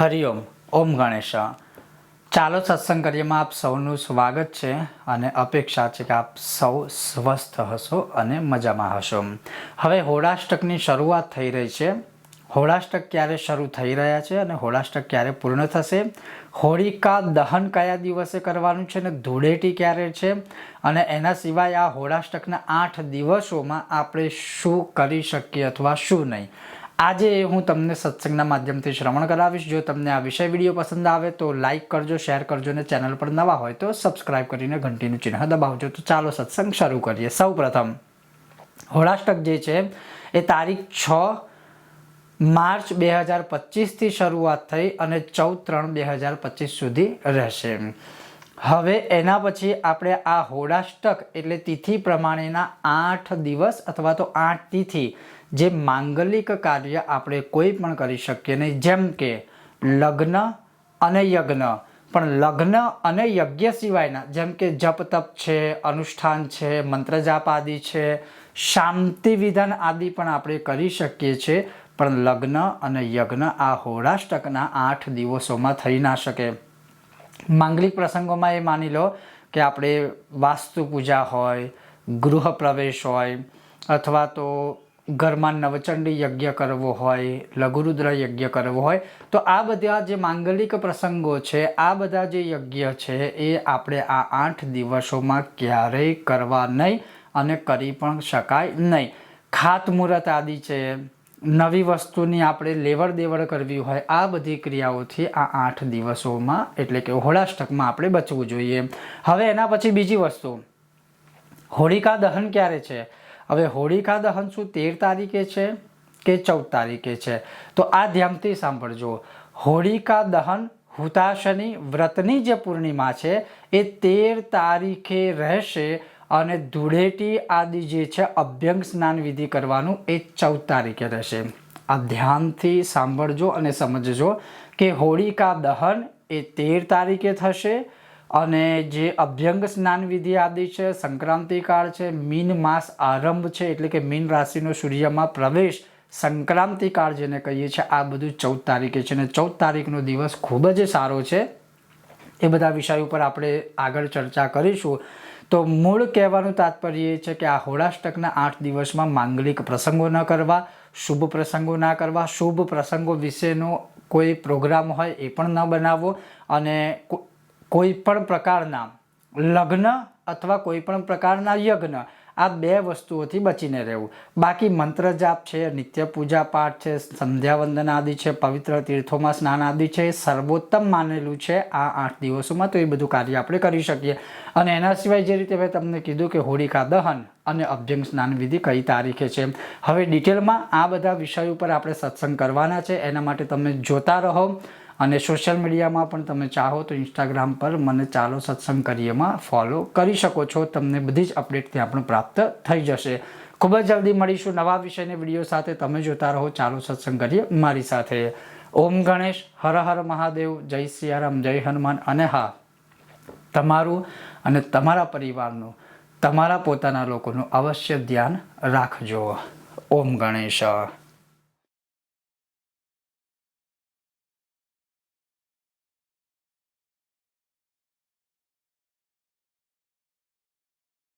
હરિઓમ ઓમ. ગણેશ. ચાલો સત્સંગ કાર્યમાં આપ સૌનું સ્વાગત છે અને અપેક્ષા છે કે આપ સૌ સ્વસ્થ હશો અને મજામાં હશો. હવે હોળાષ્ટકની શરૂઆત થઈ રહી છે. હોળાષ્ટક ક્યારે શરૂ થઈ રહ્યા છે અને હોળાષ્ટક ક્યારે પૂર્ણ થશે? હોળિકા દહન કયા દિવસે કરવાનું છે અને ધૂળેટી ક્યારે છે? અને એના સિવાય આ હોળાષ્ટકના આઠ દિવસોમાં આપણે શું કરી શકીએ અથવા શું નહીં? આજે હું તમને સત્સંગના માધ્યમથી શ્રવણ કરાવીશ. જો તમને આ વિષય વીડિયો પસંદ આવે તો લાઇક કરજો શેર કરજો અને ચેનલ પર નવા હોય તો સબસ્ક્રાઇબ કરીને ઘંટીનું ચિહ્ન દબાવજો. તો ચાલો સત્સંગ શરૂ કરીએ. સૌ પ્રથમ, હોળાષ્ટક જે છે એ તારીખ છ માર્ચ બે હજાર પચીસથી શરૂઆત થઈ અને ચૌદ ત્રણ બે હજાર પચીસ સુધી રહેશે. હવે એના પછી આપણે આ હોડાષ્ટક એટલે તિથિ પ્રમાણેના આઠ દિવસ અથવા તો આઠ તિથિ જે માંગલિક કાર્ય આપણે કોઈ પણ કરી શકીએ નહીં. જેમ કે લગ્ન અને યજ્ઞ. પણ લગ્ન અને યજ્ઞ સિવાયના, જેમ કે જપ તપ છે, અનુષ્ઠાન છે મંત્રજાપ આદિ છે, શાંતિ વિધાન આદિ પણ આપણે કરી શકીએ છીએ. પણ લગ્ન અને યજ્ઞ આ હોળાષ્ટકના આઠ દિવસોમાં થઈ ના શકે. માંગલિક પ્રસંગોમાં એ માની લો કે આપણે વાસ્તુ પૂજા હોય, ગૃહ પ્રવેશ હોય, અથવા તો ઘરમાં નવચંડી યજ્ઞ કરવો હોય, લઘુરુદ્ર યજ્ઞ કરવો હોય, તો આ બધા જે માંગલિક પ્રસંગો છે, આ બધા જે યજ્ઞ છે, એ આપણે આ આઠ દિવસોમાં ક્યારેય કરવા નહીં અને કરી પણ શકાય નહીં. ખાતમુહૂર્ત આદિ છે. નવી વસ્તુની આપણે લેવડ દેવડ કરવી હોય, આ બધી ક્રિયાઓથી આ આઠ દિવસોમાં, એટલે કે હોળાષ્ટકમાં આપણે બચવું જોઈએ. હવે એના પછી બીજી વસ્તુ. હોળિકા દહન ક્યારે છે? હવે હોળિકા દહન શું, તેર તારીખે છે કે ચૌદ તારીખે છે? તો આ ધ્યાનથી સાંભળજો. હોળિકા દહન હુતાશની વ્રતની જે પૂર્ણિમા છે, એ તેર તારીખે રહેશે અને ધૂળેટી આદિ જે છે, અભ્યંગ સ્નાન વિધિ કરવાનું એ ચૌદ તારીખે રહેશે. આ ધ્યાનથી સાંભળજો અને સમજજો કે હોળિકા દહન એ તેર તારીખે થશે અને જે અભ્યંગ સ્નાન વિધિ આદિ છે સંક્રાંતિકાળ છે, મીન માસ આરંભ છે, એટલે કે મીન રાશિનો સૂર્યમાં પ્રવેશ સંક્રાંતિકાળ જેને કહીએ છીએ, આ બધું ચૌદ તારીખે છે અને ચૌદ તારીખનો દિવસ ખૂબ જ સારો છે. એ બધા વિષય ઉપર આપણે આગળ ચર્ચા કરીશું. તો મૂળ કહેવાનું તાત્પર્ય એ છે કે આ હોળાષ્ટકના આઠ દિવસમાં માંગલિક પ્રસંગો ન કરવા, શુભ પ્રસંગો ના કરવા, શુભ પ્રસંગો વિશેનો કોઈ પ્રોગ્રામ હોય એ પણ ન બનાવવો અને કોઈ પણ પ્રકારના લગ્ન અથવા કોઈ પણ પ્રકારના યજ્ઞ આ બે વસ્તુઓથી બચીને રહેવું. બાકી મંત્ર જાપ છે, નિત્ય પૂજા પાઠ છે સંધ્યા વંદન આદિ છે, પવિત્ર તીર્થોમાં સ્નાન આદિ છે એ સર્વોત્તમ માનેલું છે આ આઠ દિવસોમાં. તો એ બધું કાર્ય આપણે કરી શકીએ. અને એના સિવાય જે રીતે મેં તમને કીધું કે હોળિકા દહન અને અભ્યંગ સ્નાન વિધિ કઈ તારીખે છે. હવે ડિટેલમાં આ બધા વિષયો ઉપર આપણે સત્સંગ કરવાના છે. એના માટે તમે જોતા રહો. અને સોશિયલ મીડિયામાં પણ તમે ચાહો તો ઇન્સ્ટાગ્રામ પર મને ચાલો સત્સંગ કરીએમાં ફોલો કરી શકો છો. તમને બધી જ અપડેટ ત્યાં પણ પ્રાપ્ત થઈ જશે. ખૂબ જ જલ્દી મળીશું નવા વિષયને વીડિયો સાથે. તમે જોતા રહો. ચાલો સત્સંગ કરીએ મારી સાથે. ઓમ ગણેશ, હર હર મહાદેવ. જય સિયારામ, જય હનુમાન. અને હા, તમારું અને તમારા પરિવારનું, તમારા પોતાના લોકોનું અવશ્ય ધ્યાન રાખજો. ઓમ ગણેશ.